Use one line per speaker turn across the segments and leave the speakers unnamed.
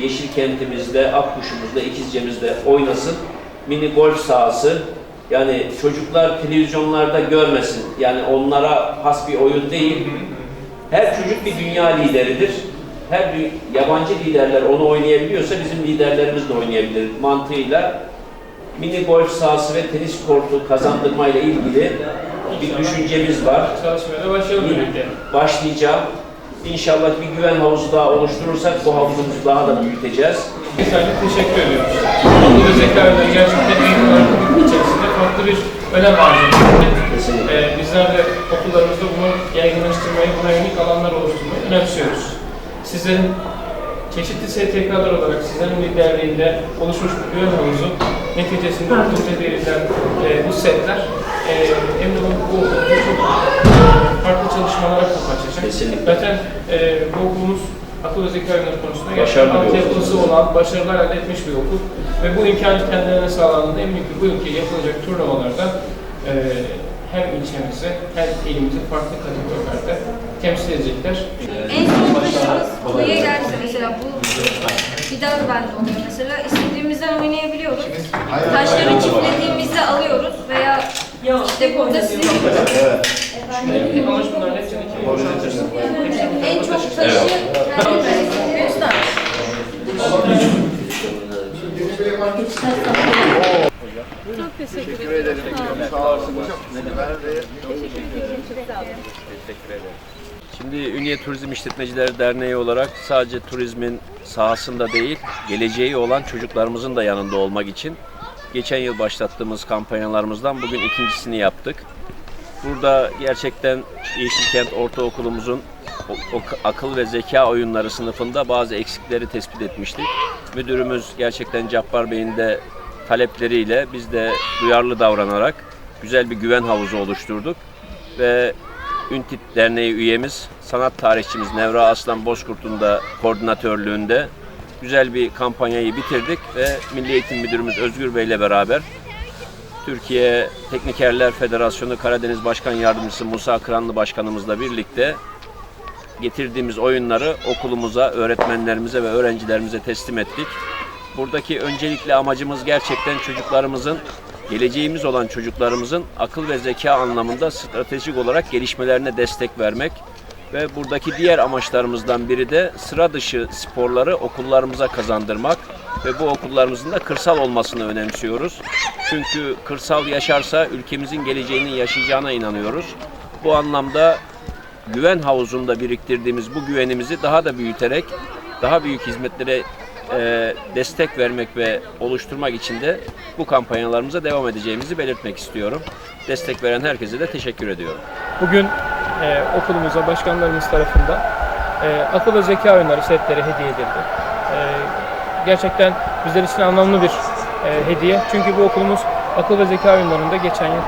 Yeşil kentimizde, Akkuş'umuzda, İkizce'mizde oynasın. Mini golf sahası. Yani çocuklar televizyonlarda görmesin. Yani onlara has bir oyun değil. Her çocuk bir dünya lideridir. Her yabancı liderler onu oynayabiliyorsa bizim liderlerimiz de oynayabilir mantığıyla mini golf sahası ve tenis kortu kazandırmayla ilgili bir düşüncemiz var.
Çalışmaya başlayalım birlikte.
Başlayacağım. İnşallah bir güven havuzu daha oluşturursak bu havuzumuzu daha da büyüteceğiz.
Sadece teşekkür ediyoruz. Bu da zeka ödülü gerçekten eğitim içerisinde farklı bir önem arz ediyor.
Kesinlikle.
Ee, bizler de okullarımızda bunu yaygınlaştırmayı, buna yönelik alanlar oluşturmayı önemsiyoruz. Sizlerin çeşitli STK'lar olarak sizlerin liderliğinde oluşmuş bu güven havuzu neticesinde otorite verilen e, bu setler e, eminim bu okulda çok farklı çalışmalara kapı açacak.
Kesinlikle.
Zaten e, bu okulumuz akıl ve zeka oyunları konusunda gerçekten
bir okul.
altyapısı olan, başarılar elde etmiş bir okul. Ve bu imkanı kendilerine sağlandığında eminim ki bu ülkeye yapılacak turnuvalarda e, hem ilçemizi hem ilimizi farklı kategorilerde temsil edecekler.
En taşımız buraya geldi mesela bu bir daha bende oluyor. Mesela istediğimizden oynayabiliyoruz. Taşları çiftlediğimizde alıyoruz veya işte burada sizin
hepsini kim boşaltırsın.
en çok taşı tane.
Çok teşekkür ederim. Sağ olun.
Şimdi Ünye Turizm İşletmecileri Derneği olarak sadece turizmin sahasında değil, geleceği olan çocuklarımızın da yanında olmak için geçen yıl başlattığımız kampanyalarımızdan bugün ikincisini yaptık. Burada gerçekten Yeşilkent Ortaokulumuzun o- o- akıl ve zeka oyunları sınıfında bazı eksikleri tespit etmiştik. Müdürümüz gerçekten Cabbar Bey'in de talepleriyle biz de duyarlı davranarak güzel bir güven havuzu oluşturduk ve Üntit Derneği üyemiz, sanat tarihçimiz Nevra Aslan Bozkurt'un da koordinatörlüğünde güzel bir kampanyayı bitirdik ve Milli Eğitim Müdürümüz Özgür Bey ile beraber Türkiye Teknikerler Federasyonu Karadeniz Başkan Yardımcısı Musa Kıranlı Başkanımızla birlikte getirdiğimiz oyunları okulumuza, öğretmenlerimize ve öğrencilerimize teslim ettik. Buradaki öncelikli amacımız gerçekten çocuklarımızın, geleceğimiz olan çocuklarımızın akıl ve zeka anlamında stratejik olarak gelişmelerine destek vermek ve buradaki diğer amaçlarımızdan biri de sıra dışı sporları okullarımıza kazandırmak ve bu okullarımızın da kırsal olmasını önemsiyoruz. Çünkü kırsal yaşarsa ülkemizin geleceğini yaşayacağına inanıyoruz. Bu anlamda güven havuzunda biriktirdiğimiz bu güvenimizi daha da büyüterek daha büyük hizmetlere e, destek vermek ve oluşturmak için de bu kampanyalarımıza devam edeceğimizi belirtmek istiyorum. Destek veren herkese de teşekkür ediyorum.
Bugün e, okulumuza başkanlarımız tarafından e, akıl ve zeka oyunları setleri hediye edildi. E, gerçekten bizler için anlamlı bir e, hediye. Çünkü bu okulumuz akıl ve zeka oyunlarında geçen yıl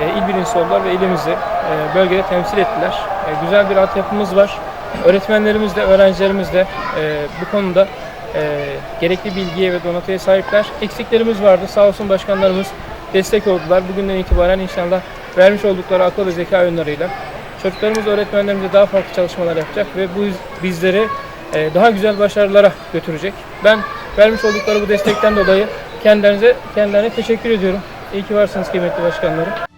e, il birincisi oldular ve ilimizi e, bölgede temsil ettiler. E, güzel bir altyapımız var. Öğretmenlerimiz de, öğrencilerimiz de e, bu konuda e, gerekli bilgiye ve donatıya sahipler. Eksiklerimiz vardı. Sağ olsun başkanlarımız destek oldular. Bugünden itibaren inşallah vermiş oldukları akıl ve zeka oyunlarıyla çocuklarımız, öğretmenlerimize daha farklı çalışmalar yapacak ve bu bizleri e, daha güzel başarılara götürecek. Ben vermiş oldukları bu destekten dolayı kendilerinize kendilerine teşekkür ediyorum. İyi ki varsınız kıymetli başkanlarım.